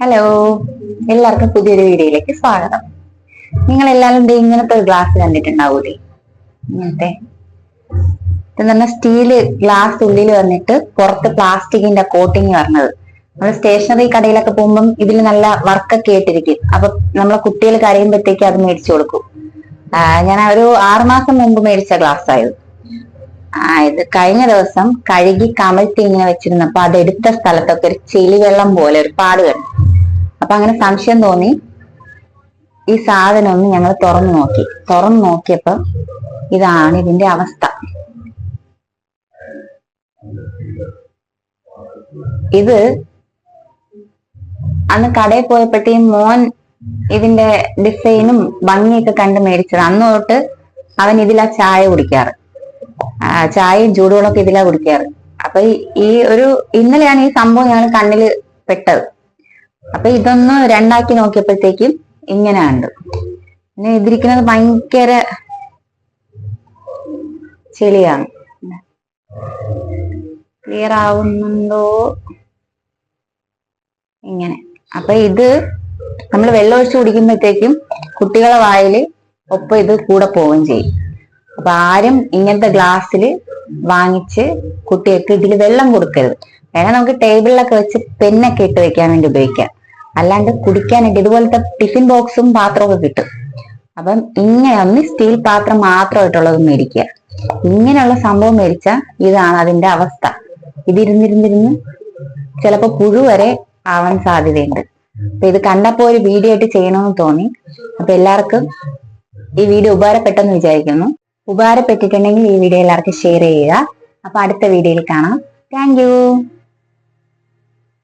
Hello എല്ലാവർക്കും പുതിയൊരു വീഡിയോയിലേക്ക് സ്വാഗതം. നിങ്ങൾ എല്ലാവരും ഇങ്ങനത്തെ ഒരു ഗ്ലാസ് കണ്ടിട്ടുണ്ടാവൂലേ? ഇങ്ങനത്തെ. ഇത് പറഞ്ഞ സ്റ്റീൽ ഗ്ലാസ് ഉള്ളിൽ വന്നിട്ട് പുറത്ത് പ്ലാസ്റ്റിക്കിന്റെ കോട്ടിങ് പറഞ്ഞത് നമ്മൾ സ്റ്റേഷനറി കടയിലൊക്കെ പോകുമ്പം ഇതിൽ നല്ല വർക്കൊക്കെ ആയിട്ടിരിക്കും. അപ്പൊ നമ്മളെ കുട്ടികൾ കരയുമ്പോഴത്തേക്ക് അത് മേടിച്ചു കൊടുക്കും. ഞാൻ ഒരു ആറുമാസം മുമ്പ് മേടിച്ച ഗ്ലാസ് ആയത് ആ ഇത് കഴിഞ്ഞ ദിവസം കഴുകി കമഴ്ത്തി ഇങ്ങനെ വെച്ചിരുന്നപ്പോ അതെടുത്ത സ്ഥലത്തൊക്കെ ഒരു ചെളി വെള്ളം പോലെ ഒരു പാട് കണ്ടു അങ്ങനെ സംശയം തോന്നി. ഈ സാധനം ഒന്ന് ഞങ്ങൾ തുറന്നു നോക്കി. തുറന്നു നോക്കിയപ്പോ ഇതാണ് ഇതിന്റെ അവസ്ഥ. ഇത് അന്ന് കടയിൽ പോയപ്പോഴത്തേ മോൻ ഇതിന്റെ ഡിസൈനും ഭംഗിയൊക്കെ കണ്ട് മേടിച്ചത്. അന്ന് തൊട്ട് അവൻ ഇതിലാ ചായ കുടിക്കാറ്. ചായയും ചൂടുവെള്ളമൊക്കെ ഇതിലാ കുടിക്കാറ്. അപ്പൊ ഈ- ഒരു ഇന്നലെയാണ് ഈ സംഭവം ഞങ്ങൾ കണ്ണിൽ പെട്ടത്. അപ്പൊ ഇതൊന്ന് രണ്ടാക്കി നോക്കിയപ്പോഴത്തേക്കും ഇങ്ങനെ ഉണ്ട് പിന്നെ ഇതിരിക്കുന്നത് ഭയങ്കര ചെളിയാണ്. ക്ലിയർ ആവുന്നുണ്ടോ? ഇങ്ങനെ. അപ്പൊ ഇത് നമ്മൾ വെള്ളം ഒഴിച്ച് കുടിക്കുമ്പോഴത്തേക്കും കുട്ടികളെ വായിൽ ഒപ്പം ഇത് കൂടെ പോവുകയും ചെയ്യും. അപ്പൊ ആരും ഇങ്ങനത്തെ ഗ്ലാസ്സിൽ വാങ്ങിച്ച് കുട്ടികൾക്ക് ഇതിൽ വെള്ളം കൊടുക്കരുത്. വേണമെങ്കിൽ നമുക്ക് ടേബിളിലൊക്കെ വെച്ച് പെന്നൊക്കെ ഇട്ട് വെക്കാൻ വേണ്ടി ഉപയോഗിക്കാം. അല്ലാണ്ട് കുടിക്കാനായിട്ട് ഇതുപോലത്തെ ടിഫിൻ ബോക്സും പാത്രമൊക്കെ കിട്ടും. അപ്പം ഇങ്ങനെ ഒന്ന് സ്റ്റീൽ പാത്രം മാത്രമായിട്ടുള്ളത് മേടിക്കുക. ഇങ്ങനെയുള്ള സംഭവം മേടിച്ചാൽ ഇതാണ് അതിന്റെ അവസ്ഥ. ഇതിരുന്നിരുന്നിരുന്ന് ചിലപ്പോൾ പുഴു വരെ ആവാൻ സാധ്യതയുണ്ട്. അപ്പൊ ഇത് കണ്ടപ്പോ ഒരു വീഡിയോ ആയിട്ട് ചെയ്യണമെന്ന് തോന്നി. അപ്പൊ എല്ലാവർക്കും ഈ വീഡിയോ ഉപകാരപ്പെട്ടെന്ന് വിചാരിക്കുന്നു. ഉപകാരപ്പെട്ടിട്ടുണ്ടെങ്കിൽ ഈ വീഡിയോ എല്ലാവർക്കും ഷെയർ ചെയ്യുക. അപ്പൊ അടുത്ത വീഡിയോയിൽ കാണാം. താങ്ക്